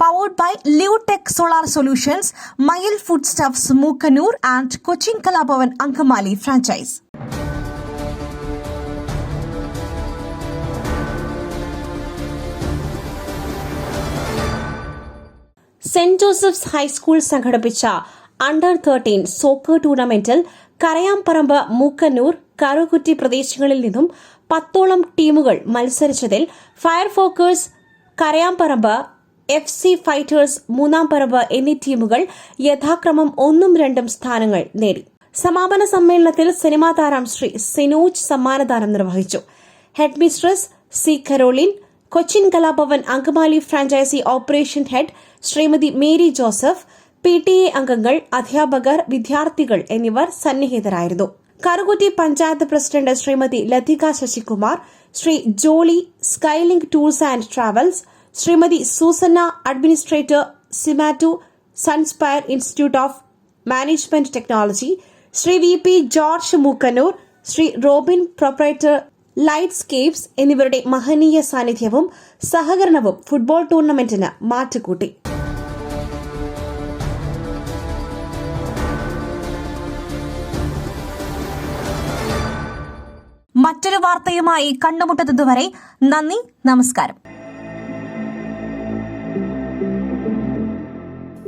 Powered by Leotech solar solutions Mayil food stuffs Mookkannoor and Cochin Kalabhavan Angamaly franchise Saint Joseph's high school സംഘടിപ്പിച്ച under thirteen soccer ടൂർണമെന്റിൽ കരയാംപറമ്പ് മൂക്കന്നൂർ കറുകുറ്റി പ്രദേശങ്ങളിൽ നിന്നും പത്തോളം ടീമുകൾ മത്സരിച്ചതിൽ ഫയർഫോക്കേഴ്സ് കരയാമ്പറമ്പ് എഫ് സി ഫൈറ്റേഴ്സ് മൂന്നാം പറവ് എന്നീ ടീമുകൾ യഥാക്രമം ഒന്നും രണ്ടും സ്ഥാനങ്ങൾ നേടി. സമാപന സമ്മേളനത്തിൽ സിനിമാ താരം ശ്രീ സിനോജ് സമ്മാനദാനം നിർവഹിച്ചു. Head mistress C Caroline Cochin Kalabhavan Angamaly franchisee operation head Shrimati Mary Joseph P T A അംഗങ്ങൾ അധ്യാപകർ വിദ്യാർത്ഥികൾ എന്നിവർ സന്നിഹിതരായിരുന്നു. Karukutty panchayat president Shrimati Latika Sasikumar Shri Jolly Skyling tours and travels Shrimati Susanna administrator സിമാറ്റു Sunspire institute of management technology Shri V P George Mookkannoor Shri Robin proprietor Lightscapes എന്നിവരുടെ മഹനീയ സാന്നിധ്യവും സഹകരണവും football ടൂർണമെന്റിന് മാറ്റുകൂട്ടി. മറ്റൊരു വാർത്തയുമായി കണ്ടുമുട്ടുന്നതുവരെ നന്ദി നമസ്കാരം.